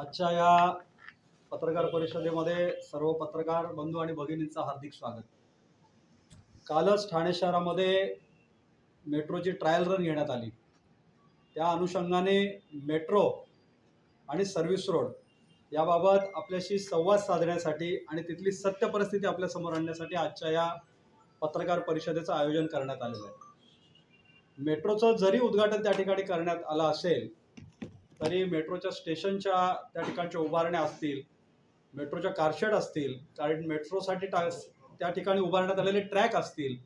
आजच्या या पत्रकार परिषदेमध्ये सर्व पत्रकार बंधू आणि भगिनींचं हार्दिक स्वागत. कालच ठाणे शहरामध्ये मेट्रोची ट्रायल रन घेण्यात आली. त्या अनुषंगाने मेट्रो आणि सर्व्हिस रोड याबाबत आपल्याशी संवाद साधण्यासाठी आणि तिथली सत्य परिस्थिती आपल्यासमोर आणण्यासाठी आजच्या या पत्रकार परिषदेचं आयोजन करण्यात आलेलं आहे. मेट्रोचं जरी उद्घाटन त्या ठिकाणी करण्यात आलं असेल तरी मेट्रोच्या स्टेशनच्या त्या ठिकाणच्या उभारण्या असतील मेट्रोच्या कारशेड असतील कारण मेट्रोसाठी टा त्या ठिकाणी उभारण्यात आलेले ट्रॅक असतील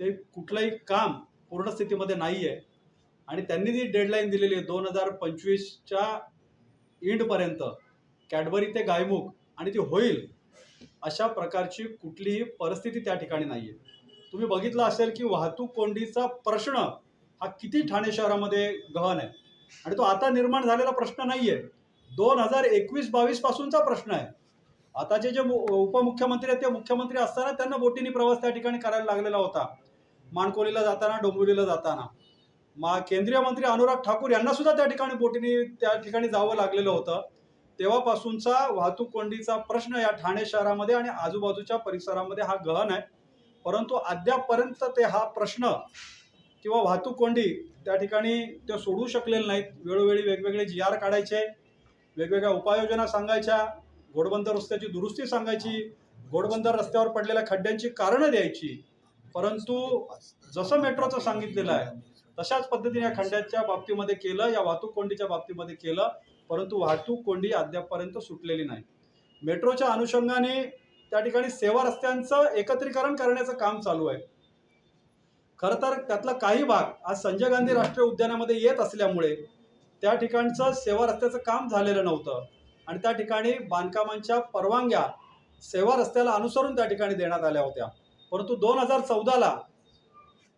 ते कुठलंही काम पूर्ण स्थितीमध्ये नाही आहे आणि त्यांनी जी डेडलाईन दिलेली आहे दोन हजार पंचवीसच्या इंडपर्यंत कॅडबरी ते गायमुख आणि ती होईल अशा प्रकारची कुठलीही परिस्थिती त्या ठिकाणी नाही आहे तुम्ही बघितलं असेल की वाहतूक कोंडीचा प्रश्न हा किती ठाणे शहरामध्ये गहन आहे. आणि तो आता निर्माण झालेला प्रश्न नाही आहे दोन हजार एकवीस बावीस पासूनचा प्रश्न आहे. आताचे जे उपमुख्यमंत्री आहेत ते मुख्यमंत्री असताना त्यांना बोटीने प्रवास त्या ठिकाणी करायला लागलेला होता. माणकोलीला जाताना डोंबिवलीला जाताना. मा केंद्रीय मंत्री अनुराग ठाकूर यांना सुद्धा त्या ठिकाणी बोटीने त्या ठिकाणी जावं लागलेलं होतं. तेव्हापासूनचा वाहतूक कोंडीचा प्रश्न या ठाणे शहरामध्ये आणि आजूबाजूच्या परिसरामध्ये हा गहन आहे. परंतु अद्यापपर्यंत ते हा प्रश्न किंवा वाहतूक कोंडी त्या ठिकाणी त्या सोडू शकलेल्या नाहीत. वेळोवेळी वेगवेगळे जी आर काढायचे वेगवेगळ्या उपाययोजना सांगायच्या घोडबंदर रस्त्याची दुरुस्ती सांगायची घोडबंदर रस्त्यावर पडलेल्या खड्ड्यांची कारणं द्यायची. परंतु जसं मेट्रोचं सांगितलेलं आहे तशाच पद्धतीने या खड्ड्याच्या बाबतीमध्ये केलं या वाहतूक कोंडीच्या बाबतीमध्ये केलं परंतु वाहतूक कोंडी अद्यापपर्यंत सुटलेली नाही. मेट्रोच्या अनुषंगाने त्या ठिकाणी सेवा रस्त्यांचं एकत्रीकरण करण्याचं काम चालू आहे. खरं तर त्यातला काही भाग आज संजय गांधी राष्ट्रीय उद्यानामध्ये येत असल्यामुळे त्या ठिकाणचं सेवा रस्त्याचं काम झालेलं नव्हतं. आणि त्या ठिकाणी बांधकामांच्या परवानग्या सेवा रस्त्याला अनुसरून त्या ठिकाणी देण्यात आल्या होत्या. परंतु दोन हजार चौदाला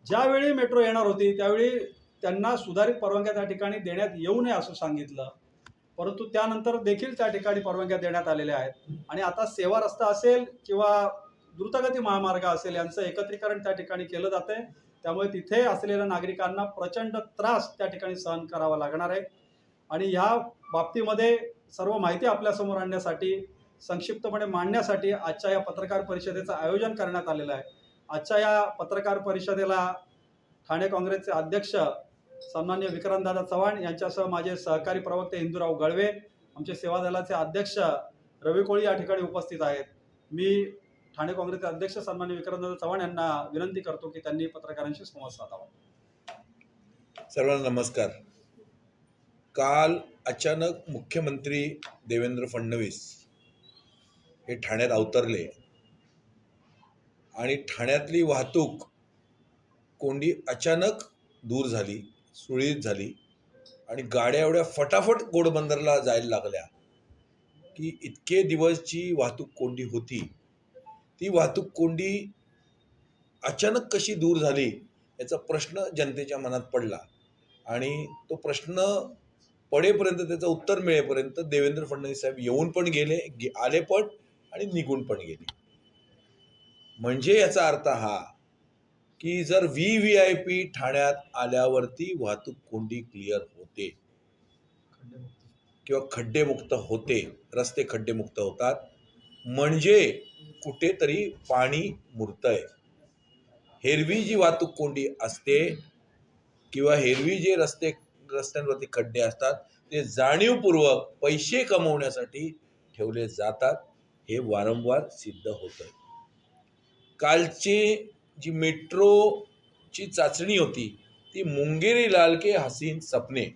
ज्यावेळी मेट्रो येणार होती त्यावेळी त्यांना सुधारित परवानग्या त्या ठिकाणी देण्यात येऊ नये असं सांगितलं. परंतु त्यानंतर देखील त्या ठिकाणी परवानग्या देण्यात आलेल्या आहेत. आणि आता सेवा रस्ता असेल किंवा द्रुतगती महामार्ग असेल यांचं एकत्रीकरण त्या ठिकाणी केलं जातंय. त्यामुळे तिथे असलेल्या नागरिकांना प्रचंड त्रास त्या ठिकाणी सहन करावा लागणार आहे. आणि ह्या बाबतीमध्ये सर्व माहिती आपल्यासमोर आणण्यासाठी संक्षिप्तपणे मांडण्यासाठी आजच्या या पत्रकार परिषदेचं आयोजन करण्यात आलेलं आहे. आजच्या या पत्रकार परिषदेला ठाणे काँग्रेसचे अध्यक्ष सन्मान्य विक्रांतदादा चव्हाण यांच्यासह माझे सहकारी प्रवक्ते हिंदूराव गळवे आमचे सेवा दलाचे अध्यक्ष रवी कोळी या ठिकाणी उपस्थित आहेत. मी ठाणे काँग्रेसचे अध्यक्ष सन्मान्य विक्रांतदादा चव्हाण यांना विनंती करतो की त्यांनी पत्रकारांशी संवाद साधावा. सर्वांना नमस्कार. काल अचानक मुख्यमंत्री देवेंद्र फडणवीस हे ठाण्यात अवतरले आणि ठाण्यातली वाहतूक कोंडी अचानक दूर झाली सुळीत झाली आणि गाड्या एवढ्या फटाफट गोडबंदरला जायला लागल्या की इतके दिवसची वाहतूक कोंडी होती. ती वाहतूक कोंडी अचानक कशी दूर झाली याचा प्रश्न जनतेच्या मनात पडला. आणि तो प्रश्न पडेपर्यंत त्याचं उत्तर मिळेपर्यंत देवेंद्र फडणवीस साहेब येऊन पण गेले गे आले पण आणि निघून पण गेले. म्हणजे याचा अर्थ हा की जर व्ही व्ही आय पी ठाण्यात आल्यावरती वाहतूक कोंडी क्लिअर होते किंवा खड्डेमुक्त होते रस्ते खड्डेमुक्त होतात म्हणजे कुठेतरी पाणी मुरतंय. हेरवी जी वाहतूक कोंडी असते किंवा हेरवी जे रस्ते रस्त्यांवरती खड्डे असतात ते जाणीवपूर्वक पैसे कमवण्यासाठी ठेवले जातात. हे वारंवार सिद्ध होतं कालची जी मेट्रोची चाचणी होती ती मुंगेरी लाल के हसीन सपने.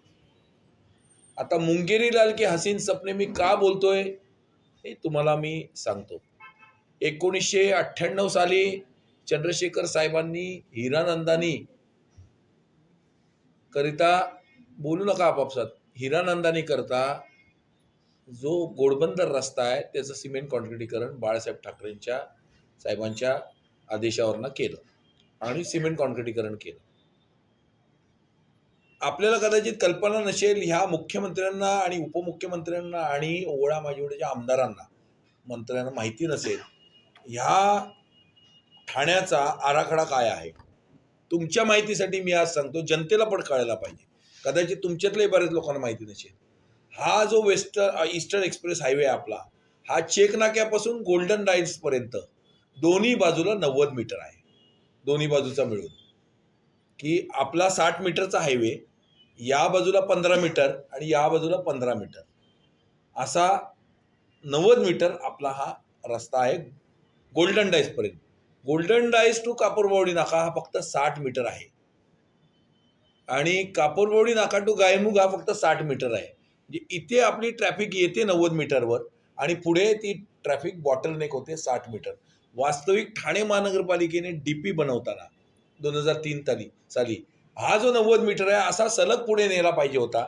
आता मुंगेरी लाल के हसीन सपने मी का बोलतोय हे तुम्हाला मी सांगतो. एकोणीसशे अठ्ठ्याण्णव साली चंद्रशेखर साहेबांनी हिरानंदानी करिता बोलू नका आपापसात. हिरानंदानी करता जो गोडबंदर रस्ता आहे त्याचं सिमेंट कॉन्क्रिटीकरण बाळासाहेब ठाकरेंच्या साहेबांच्या आदेशावरनं केलं आणि सिमेंट कॉन्क्रिटीकरण केलं. आपल्याला कदाचित कल्पना नसेल ह्या मुख्यमंत्र्यांना आणि उपमुख्यमंत्र्यांना आणि ओळा माझीवड्याच्या आमदारांना मंत्र्यांना माहिती नसेल ह्या ठाण्याचा आराखडा काय आहे? तुमच्या माहितीसाठी मी आज सांगतो जनतेला पण कळायला पाहिजे. कदाचित तुमच्यातल्याही बऱ्याच लोकांना माहिती नसेल. हा जो वेस्टर्न ईस्टर्न एक्सप्रेस हायवे आपला हा चेक नाक्यापासून गोल्डन डाईन्सपर्यंत दोन्ही बाजूला नव्वद मीटर आहे. दोन्ही बाजूचा मिळून. की आपला साठ मीटरचा हायवे या बाजूला पंधरा मीटर आणि या बाजूला पंधरा मीटर. असा नव्वद मीटर आपला हा रस्ता आहे गोल्डन डाईसपर्यंत गोल्डन डाईस टू कापूरबावडी नाका हा फक्त साठ मीटर आहे. आणि कापूरबावडी नाका टू गायमुग हा फक्त साठ मीटर आहे. म्हणजे इथे आपली ट्रॅफिक येते नव्वद मीटरवर आणि पुढे ती ट्रॅफिक बॉटलनेक होते साठ मीटर वास्तविक ठाणे महानगरपालिकेने डी पी बनवताना दोन हजार तीन साली साली हा जो नव्वद मीटर आहे असा सलग पुढे नेला पाहिजे होता.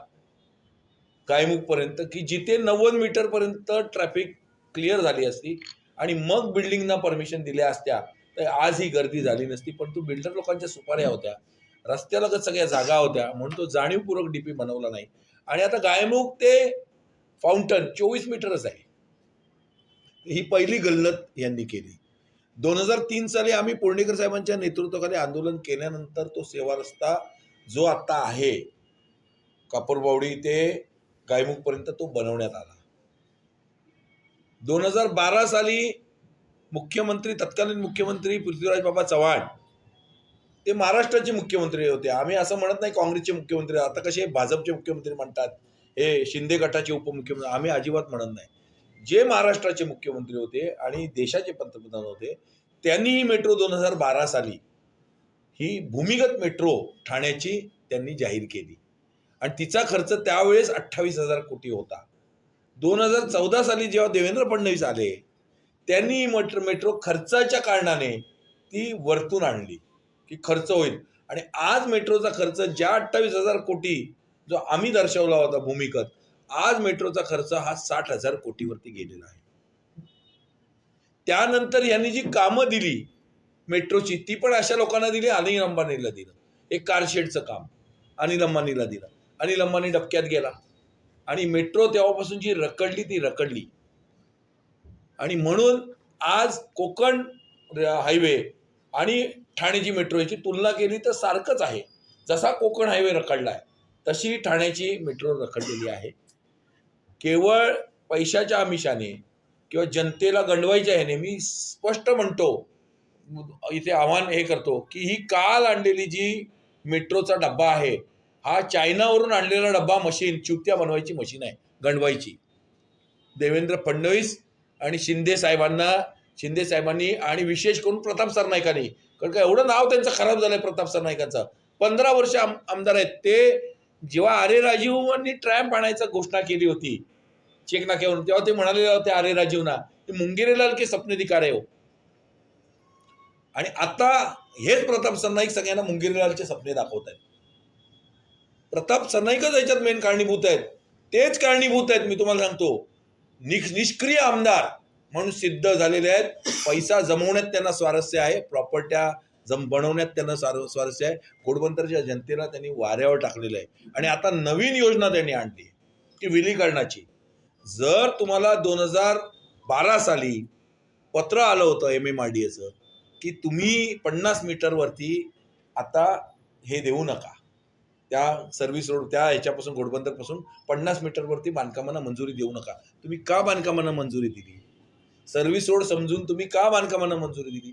गायमुखपर्यंत की जिथे नव्वद मीटरपर्यंत ट्रॅफिक क्लिअर झाली असती आणि मग बिल्डिंगना परमिशन दिल्या असत्या तर आज ही गर्दी झाली नसती. पण तो बिल्डर लोकांच्या सुपाऱ्या होत्या रस्त्यालगत सगळ्या जागा होत्या म्हणून तो जाणीवपूर्वक डीपी बनवला नाही. आणि आता गायमुख ते फाउंटन चोवीस मीटरच आहे. ही पहिली गल्लत यांनी केली. दोन हजार तीन साली आम्ही पुर्णेकर साहेबांच्या नेतृत्वाखाली आंदोलन केल्यानंतर तो सेवा रस्ता जो आता आहे कापूरबावडी ते गायमुखपर्यंत तो बनवण्यात आला. दोन हजार बारा साली मुख्यमंत्री तत्कालीन मुख्यमंत्री पृथ्वीराज बाबा चव्हाण ते महाराष्ट्राचे मुख्यमंत्री होते. आम्ही असं म्हणत नाही काँग्रेसचे मुख्यमंत्री. आता कसे भाजपचे मुख्यमंत्री म्हणतात. हे शिंदे गटाचे उपमुख्यमंत्री. आम्ही अजिबात म्हणत नाही. जे महाराष्ट्राचे मुख्यमंत्री होते आणि देशाचे पंतप्रधान होते त्यांनी ही मेट्रो दोन हजार बारा साली ही भूमिगत मेट्रो ठाण्याची त्यांनी जाहीर केली. आणि तिचा खर्च त्यावेळेस अठ्ठावीस हजार कोटी होता. दोन हजार चौदा साली जेव्हा देवेंद्र फडणवीस आले त्यांनी मट मेट्रो खर्चाच्या कारणाने ती वरतून आणली की खर्च होईल. आणि आज मेट्रोचा खर्च ज्या अठ्ठावीस हजार कोटी जो आम्ही दर्शवला होता भूमिकत आज मेट्रोचा खर्च हा साठ हजार कोटीवरती गेलेला आहे. त्यानंतर यांनी जी कामं दिली मेट्रोची ती पण अशा लोकांना दिली अनिल अंबानीला दिलं. एक कारशेडचं काम अनिल अंबानीला दिलं. अनिल अंबानी डबक्यात गेला. आणि मेट्रो तेव्हापासून जी रखडली ती रखडली आणि म्हणून आज कोकण हायवे आणि ठाण्याची मेट्रो याची तुलना केली तर सारखंच आहे. जसा कोकण हायवे रखडला आहे तशी ठाण्याची मेट्रो रखडलेली आहे. केवळ पैशाच्या आमिषाने किंवा जनतेला गंडवायच्या ह्याने मी स्पष्ट म्हणतो इथे आव्हान हे करतो की ही काल आणलेली जी मेट्रोचा डब्बा आहे हा चायनावरून आणलेला डब्बा मशीन चुपत्या बनवायची मशीन आहे गणवायची देवेंद्र फडणवीस आणि शिंदे साहेबांना शिंदे साहेबांनी आणि विशेष करून प्रताप सरनाईकांनी कारण का एवढं नाव त्यांचं खराब झालंय प्रताप सरनाईकांचं. पंधरा वर्ष आम आमदार आहेत. ते जेव्हा आरे राजीवांनी ट्रॅम्प आणायचा घोषणा केली होती चेकनाक्यावरून तेव्हा ते म्हणाले होते आरे राजीवना ते मुंगेरेलाल के सपने दिकार आहे हो. आणि आता हेच प्रताप सरनाईक सगळ्यांना मुंगेरीलालचे सपने दाखवत आहेत. प्रताप सरनाईकच याच्यात मेन कारणीभूत आहेत. तेच कारणीभूत आहेत मी तुम्हाला सांगतो. निष निष्क्रिय आमदार म्हणून सिद्ध झालेले आहेत. पैसा जमवण्यात त्यांना स्वारस्य आहे. प्रॉपर्ट्या जम बनवण्यात त्यांना स्वार स्वारस्य आहे. घोडबंदरच्या जनतेला त्यांनी वाऱ्यावर टाकलेलं आहे. आणि आता नवीन योजना त्यांनी आणली की विलीकरणाची. जर तुम्हाला दोन हजार बारा साली पत्र आलं होतं एम एम आर डी एचं की तुम्ही पन्नास मीटरवरती आता हे देऊ नका. त्या सर्व्हिस रोड त्या ह्याच्यापासून घोडबंदरपासून पन्नास मीटरवरती बांधकामांना मंजुरी देऊ नका. तुम्ही का बांधकामांना मंजुरी दिली? सर्व्हिस रोड समजून तुम्ही का बांधकामांना मंजुरी दिली?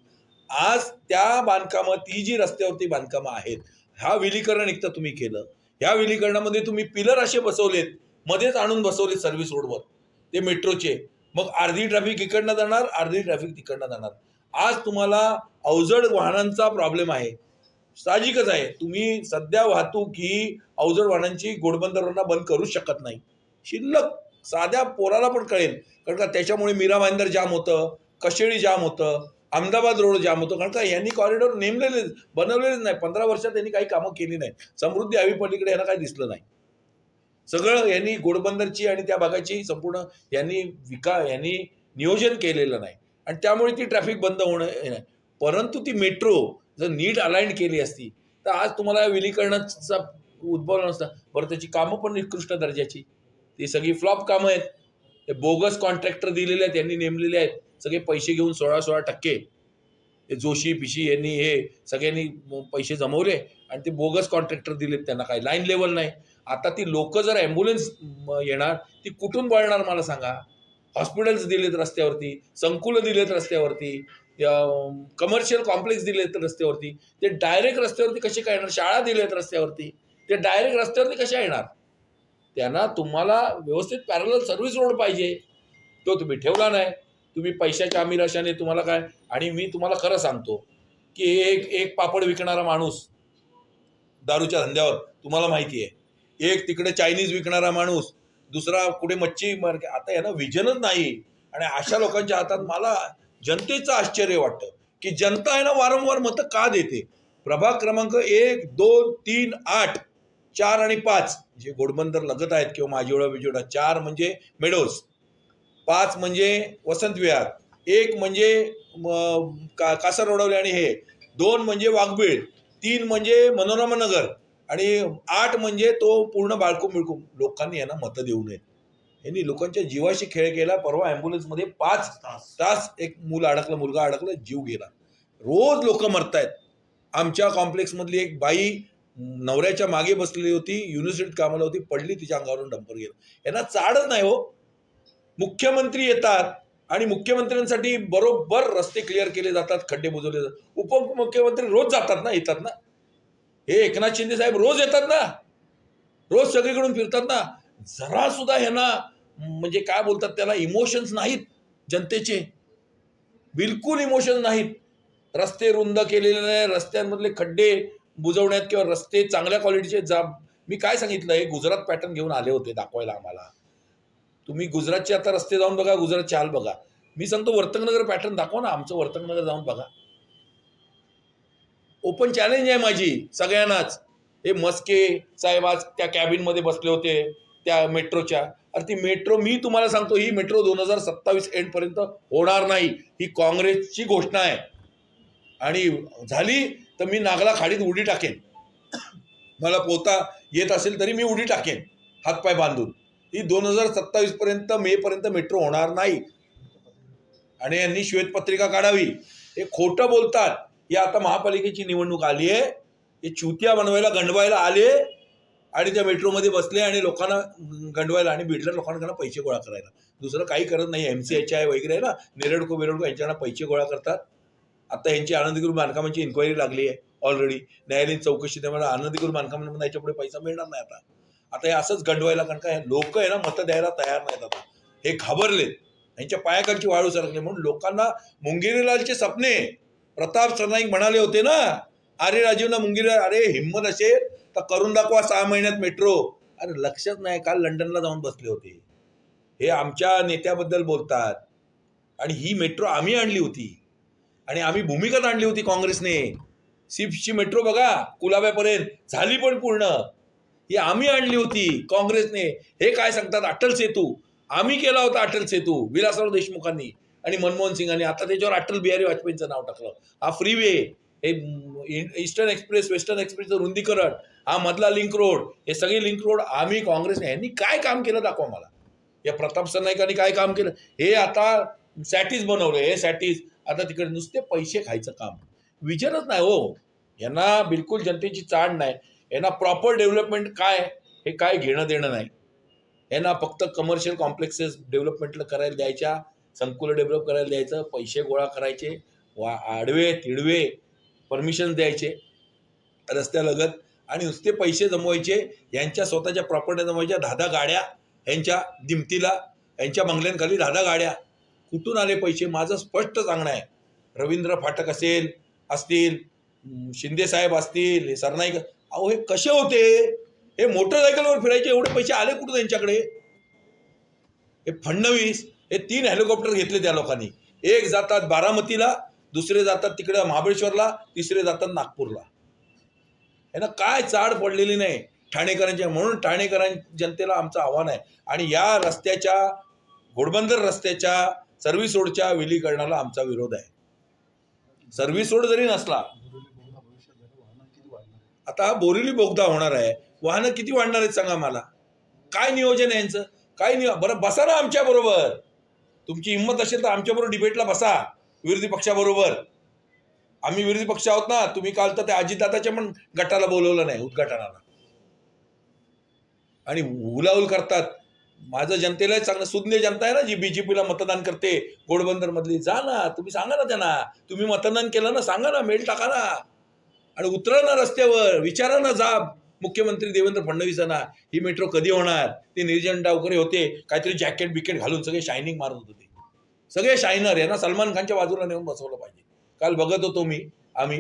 आज त्या बांधकामं ती जी रस्त्यावरती बांधकामं आहेत हा विलीकरण एकतर तुम्ही केलं. ह्या विलीकरणामध्ये तुम्ही पिलर असे बसवलेत मध्येच आणून बसवलेत सर्व्हिस रोडवर ते मेट्रोचे. मग अर्धी ट्रॅफिक इकडनं जाणार अर्धी ट्रॅफिक तिकडनं जाणार. आज तुम्हाला अवजड वाहनांचा प्रॉब्लेम आहे. साहजिकच आहे. तुम्ही सध्या वाहतूक ही अवजड वाहनांची घोडबंदरांना बंद करू शकत नाही. शिल्लक साध्या पोराला पण कळेल. कारण का त्याच्यामुळे मीरा भाईंदर जाम होतं कशेळी जाम होतं अहमदाबाद रोड जाम होतो. कारण का यांनी कॉरिडॉर नेमलेले बनवलेलेच नाही. पंधरा वर्षात त्यांनी काही कामं केली नाही समृद्धी हवी पलीकडे यांना काही दिसलं नाही. सगळं यांनी घोडबंदरची आणि त्या भागाची संपूर्ण यांनी विका यांनी नियोजन केलेलं नाही. आणि त्यामुळे ती ट्रॅफिक बंद होणं नाही. परंतु ती मेट्रो जर नीट अलाइंड केली असती तर आज तुम्हाला विलीकरणाचा उद्भवला नसता. बरं त्याची कामं पण निकृष्ट दर्जाची. ती सगळी फ्लॉप कामं आहेत. ते बोगस कॉन्ट्रॅक्टर दिलेले आहेत यांनी नेमलेले आहेत. सगळे पैसे घेऊन सोळा सोळा टक्के. हे जोशी पिशी यांनी हे सगळ्यांनी पैसे जमवले आणि ते बोगस कॉन्ट्रॅक्टर दिलेत त्यांना काय लाईन लेवल नाही. आता ती लोक जर ॲम्ब्युलन्स येणार ती कुठून वळणार मला सांगा? हॉस्पिटल्स दिलेत रस्त्यावरती संकुलं दिलेत रस्त्यावरती. कमर्शियल कॉम्प्लेक्स दिले आहेत रस्त्यावरती. ते डायरेक्ट रस्त्यावरती कसे काय येणार? शाळा दिल्या आहेत रस्त्यावरती. ते डायरेक्ट रस्त्यावरती कशा येणार? त्यांना तुम्हाला व्यवस्थित पॅरल सर्व्हिस रोड पाहिजे. तो तुम्ही ठेवला नाही. तुम्ही पैशाच्या अमिराशाने अशाने तुम्हाला काय? आणि मी तुम्हाला खरं सांगतो की एक एक पापड विकणारा माणूस दारूच्या धंद्यावर तुम्हाला माहिती आहे. एक तिकडे चायनीज विकणारा माणूस दुसरा कुठे मच्छी मार्के आता यांना विजनच नाही. आणि अशा लोकांच्या हातात मला जनतेचं आश्चर्य वाटतं की जनता आहे ना वारंवार मतं का देते? प्रभाग क्रमांक एक दोन तीन आठ चार आणि पाच जे घोडबंदर लगत आहेत किंवा माजिवडा बिजोडा चार म्हणजे मेडोज पाच म्हणजे वसंत विहार एक म्हणजे का कासर रोडवले आणि हे दोन म्हणजे वाघबीळ तीन म्हणजे मनोरमा नगर आणि आठ म्हणजे तो पूर्ण बाळकूम बिळकूम लोकांनी यांना मतं देऊ नयेत यांनी लोकांच्या जीवाशी खेळ केला परवा ॲम्ब्युलन्समध्ये पाच तास. एक मूल अडकलं मुलगा अडकला जीव गेला. रोज लोक मरतायत. आमच्या कॉम्प्लेक्समधली एक बाई नवऱ्याच्या मागे बसलेली होती युनिव्हर्सिटीत कामाला होती पडली तिच्या अंगावरून डंपर गेला. यांना चाडच नाही हो. मुख्यमंत्री येतात आणि मुख्यमंत्र्यांसाठी बरोबर रस्ते क्लिअर केले जातात खड्डे बुजवले जातात. उपमुख्यमंत्री रोज जातात ना येतात ना? हे एकनाथ शिंदे साहेब रोज येतात ना? रोज सगळीकडून फिरतात ना? जरा सुद्धा ह्यांना म्हणजे काय बोलतात त्याला इमोशन्स नाहीत जनतेचे. बिलकुल इमोशन्स नाहीत. रस्ते रुंद केलेले नाही रस्त्यांमधले खड्डे बुजवण्यात किंवा रस्ते चांगल्या क्वालिटीचे जा मी काय सांगितलं हे गुजरात पॅटर्न घेऊन आले होते दाखवायला आम्हाला. तुम्ही गुजरातचे आता रस्ते जाऊन बघा गुजरातचे हाल बघा. मी सांगतो वर्तकनगर पॅटर्न दाखवा ना आमचं वर्तकनगर जाऊन बघा. ओपन चॅलेंज आहे माझी सगळ्यांनाच. हे मस्के साहेब आज त्या कॅबिनमध्ये बसले होते. त्या मेट्रोच्या. अरे ती मेट्रो मी तुम्हाला सांगतो ही मेट्रो दोन हजार सत्तावीस एंडपर्यंत होणार नाही. ही काँग्रेसची घोषणा आहे. आणि झाली तर मी नागला खाडीत उडी टाकेन. मला पोहता येत असेल तरी मी उडी टाकेन हातपाय बांधून. ही दोन हजार सत्तावीसपर्यंत मेपर्यंत मेट्रो होणार नाही. आणि यांनी श्वेतपत्रिका काढावी. हे खोटं बोलतात. ही आता महापालिकेची निवडणूक आली आहे हे चुतिया बनवायला गंडवायला आले आणि त्या मेट्रोमध्ये बसले आणि लोकांना गंडवायला आणि बिडल्या लोकांकडनं पैसे गोळा करायला. दुसरं काही करत नाही. एम सी एच आय वगैरे आहे ना निरडको बिरडको यांच्याकडे पैसे गोळा करतात. आता यांची आनंदगिरी बांधकामांची इन्क्वायरी लागली आहे ऑलरेडी न्यायालयीन चौकशी त्यामुळे आनंदगिरी बांधकामांना याच्यापुढे पैसा मिळणार नाही आता. आता हे असंच गंडवायला कारण काय लोक आहे ना मतं द्यायला तयार नाहीत आता. हे घाबरलेत. यांच्या पायाखालची वाळू सरकली म्हणून लोकांना मुंगेरीलालचे सपने. प्रताप सरनाईक म्हणाले होते ना अरे राजीवना मुंगेरी अरे हिंमत असेल तर करून दाखवा सहा महिन्यात मेट्रो अरे लक्षच नाही काल लंडनला जाऊन बसले होते. हे आमच्या नेत्याबद्दल बोलतात. आणि ही मेट्रो आम्ही आणली होती. आणि आम्ही भूमिकाच आणली होती काँग्रेसने. सिप्सची मेट्रो बघा कुलाब्यापर्यंत. झाली पण पूर्ण. ही आम्ही आणली होती काँग्रेसने. हे काय सांगतात? अटल सेतू. आम्ही केला होता अटल सेतू विलासराव देशमुखांनी आणि मनमोहन सिंगांनी. आता त्याच्यावर अटल बिहारी वाजपेयींचं नाव टाकलं. हा फ्रीवे हे ईस्टर्न एक्सप्रेस वेस्टर्न एक्सप्रेसचं रुंदीकरण हा मधला लिंक रोड हे सगळे लिंक रोड आम्ही काँग्रेसने यांनी काय काम केलं दाखवा मला. या प्रताप सरनाईकांनी काय काम केलं? हे आता सॅटीज बनवलं हे सॅटीज आता तिकडे नुसते पैसे खायचं काम. विचारच नाही हो. यांना बिलकुल जनतेची चाड नाही. यांना प्रॉपर डेव्हलपमेंट काय हे काय घेणं देणं नाही. यांना फक्त कमर्शियल कॉम्प्लेक्सेस डेव्हलपमेंटला करायला द्यायच्या संकुलं डेव्हलप करायला द्यायचं पैसे गोळा करायचे वा आडवे तिडवे परमिशन द्यायचे रस्त्यालगत आणि नुसते पैसे जमवायचे यांच्या स्वतःच्या प्रॉपर्ट्या जमवायच्या दहा दहा गाड्या यांच्या दिमतीला यांच्या बंगल्यांखाली दहा दहा गाड्या. कुठून आले पैसे? माझं स्पष्ट सांगणं आहे. रवींद्र फाटक असेल असतील शिंदेसाहेब असतील हे सरनाईक अहो हे कसे होते? हे मोटरसायकलवर फिरायचे एवढे पैसे आले कुठून त्यांच्याकडे? हे फडणवीस हे तीन हेलिकॉप्टर घेतले त्या लोकांनी. एक जातात बारामतीला दुसरे जातात तिकडे महाबळेश्वरला तिसरे जातात नागपूरला. यांना काय चाड पडलेली नाही. ठाणेकरांच्या म्हणून ठाणेकरां जनतेला आमचं आव्हान आहे. आणि या रस्त्याच्या घोडबंदर रस्त्याच्या सर्व्हिस रोडच्या विलीकरणाला आमचा विरोध आहे. सर्व्हिस रोड जरी नसला आता हा बोरिवली बोगदा होणार आहे. वाहनं किती वाढणार आहेत सांगा मला. काय नियोजन आहे यांचं? काय नियो बरं बसा ना आमच्या बरोबर. तुमची हिंमत असेल तर आमच्याबरोबर डिबेटला बसा. विरोधी पक्षाबरोबर. आम्ही विरोधी पक्ष आहोत ना तुम्ही काल तर त्या अजितदादाच्या पण गटाला बोलवलं नाही उद्घाटनाला. आणि हुलाहुल करतात. माझं जनतेला चांगलं सुज्ञ जनता आहे ना जी बीजेपीला मतदान करते. गोडबंदर मधली जा ना तुम्ही सांगा ना त्यांना. तुम्ही मतदान केलं ना सांगा ना मेल टाका ना. आणि उतरा ना रस्त्यावर विचारा ना जा मुख्यमंत्री देवेंद्र फडणवीसांना ही मेट्रो कधी होणार? ते निर्जन डावकरे होते. काहीतरी जॅकेट बिकेट घालून सगळे शायनिंग मारत होते सगळे शायनर यांना सलमान खानच्या बाजूला नेऊन बसवलं पाहिजे. काल बघत होतो मी आम्ही.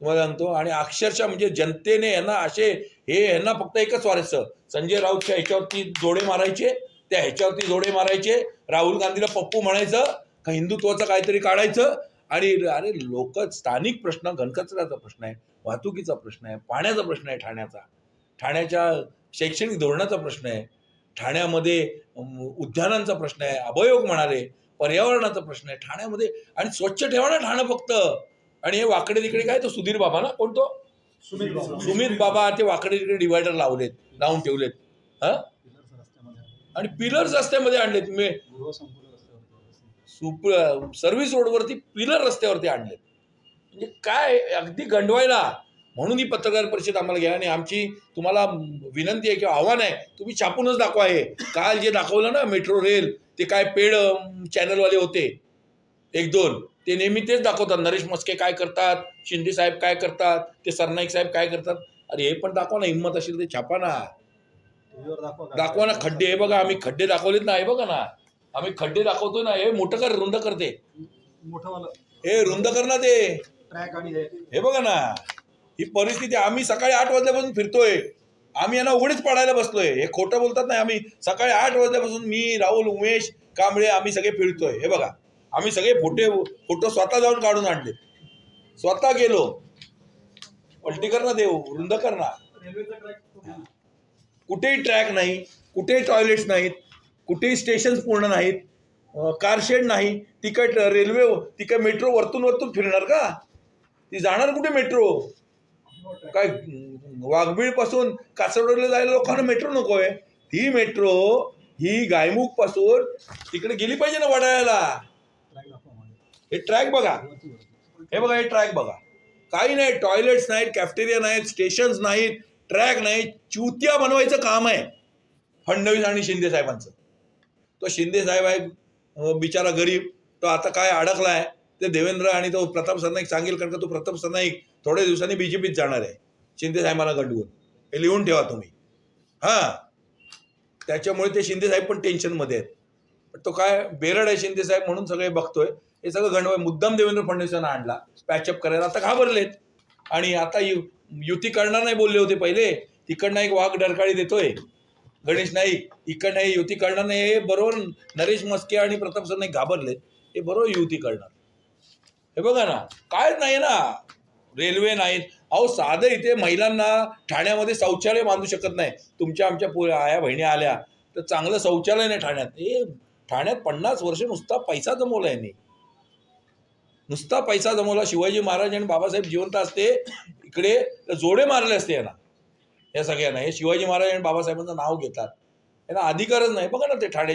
तुम्हाला सांगतो आणि अक्षरशः म्हणजे जनतेने यांना असे हे यांना फक्त एकच स्वारस्य संजय राऊतच्या ह्याच्यावरती जोडे मारायचे त्या ह्याच्यावरती जोडे मारायचे राहुल गांधीला पप्पू म्हणायचं का हिंदुत्वाचं काहीतरी काढायचं आणि अरे लोक स्थानिक प्रश्न घनकचऱ्याचा प्रश्न आहे वाहतुकीचा प्रश्न आहे पाण्याचा प्रश्न आहे ठाण्याचा. ठाण्याच्या शैक्षणिक धोरणाचा प्रश्न आहे. ठाण्यामध्ये उद्यानांचा प्रश्न आहे अभयोग म्हणाले पर्यावरणाचा प्रश्न आहे ठाण्यामध्ये. आणि स्वच्छ ठेवा ना ठाणं फक्त. आणि हे वाकडे तिकडे काय तो सुधीर बाबा ना? कोण तो? सुमित बाबा. सुमित बाबा ते वाकडे तिकडे डिवायडर लावलेत लावून ठेवलेत. हा? आणि पिलर्स रस्त्यामध्ये आणलेत. मी सुप सर्व्हिस रोडवरती पिलर रस्त्यावरती आणलेत. म्हणजे काय अगदी गंडवायला. म्हणून ही पत्रकार परिषद आम्हाला घ्या. आणि आमची तुम्हाला विनंती आहे किंवा आव्हान आहे तुम्ही छापूनच दाखवा हे. काल जे दाखवलं ना मेट्रो रेल ते काय पेड चॅनलवाले होते. एक दोन. ते नेहमी तेच दाखवतात. नरेश मस्के काय करतात? शिंदे साहेब काय करतात? ते सरनाईक साहेब काय करतात? अरे हे पण दाखवा ना हिंमत असेल ते छापा ना. दाखवा ना खड्डे. हे बघा आम्ही खड्डे दाखवलेत ना हे बघा ना. आम्ही खड्डे दाखवतो ना हे मोठं कर रुंद करते हे रुंद कर ना ते. हे बघा ना. ही परिस्थिती आम्ही सकाळी आठ वाजल्यापासून फिरतोय. आम्ही यांना उघडीच पाडायला बसलोय. हे खोटं बोलतात नाही आम्ही सकाळी आठ वाजल्यापासून मी राहुल उमेश कांबळे आम्ही सगळे फिरतोय. हे बघा आम्ही सगळे फोटे फोटो स्वतः जाऊन काढून आणले. स्वतः गेलो. पलटी कर ना देव रुंद कर ना. कुठेही ट्रॅक नाही कुठेही टॉयलेट्स नाहीत कुठेही स्टेशन्स पूर्ण नाहीत कार शेड नाही तिकट रेल्वे तिकट मेट्रो वरतून वरतून फिरणार का? ती जाणार कुठे मेट्रो काय वाघबीळपासून जायला लोकांना मेट्रो नको आहे ही मेट्रो ही गायमुखपासून तिकडे गेली पाहिजे ना वडाळ्याला. हे ट्रॅक बघा. हे बघा हे ट्रॅक बघा. काही नाही टॉयलेट्स नाहीत कॅफ्टेरिया नाहीत स्टेशन्स नाहीत ट्रॅक नाहीत चुत्या बनवायचं काम आहे. फडणवीस आणि शिंदे साहेबांचं. तो शिंदे साहेब आहे बिचारा गरीब. तो आता काय अडकलाय ते देवेंद्र आणि तो प्रताप सरनाईक सांगेल कारण का तो प्रताप सरनाईक थोड्या दिवसांनी बीजेपीत जाणार आहे. शिंदे साहेबांना हे लिहून ठेवा तुम्ही. हां. त्याच्यामुळे ते शिंदे साहेब पण टेन्शनमध्ये आहेत. पण तो काय बेरड आहे शिंदे साहेब म्हणून सगळे बघतोय. हे सगळं गंडवाय मुद्दाम देवेंद्र फडणवीसांना आणला. पॅचअप करायला. आता घाबरलेत. आणि आता यु युती करणार नाही बोलले होते पहिले. तिकडनं एक वाघ डरकाळी देतोय. गणेश नाईक इकडनं हे युती करणार नाही. हे बरोबर नरेश मस्के आणि प्रताप सर नाही घाबरलेत. हे बरोबर युती करणार. हे बघा ना. काय नाही ना. रेल्वे नाहीत. अहो साधं इथे महिलांना ठाण्यामध्ये शौचालय बांधू शकत नाही. तुमच्या आमच्या पु आया बहिणी आल्या तर चांगलं शौचालय नाही ठाण्यात. हे ठाण्यात पन्नास वर्ष नुसता पैसा जमवला यांनी. नुसता पैसा जमवला. शिवाजी महाराज आणि बाबासाहेब जिवंत असते इकडे तर जोडे मारले असते यांना. या सगळ्यांना. हे शिवाजी महाराज आणि बाबासाहेबांचं नाव घेतात. यांना अधिकारच नाही. बघा ना ते ठाणे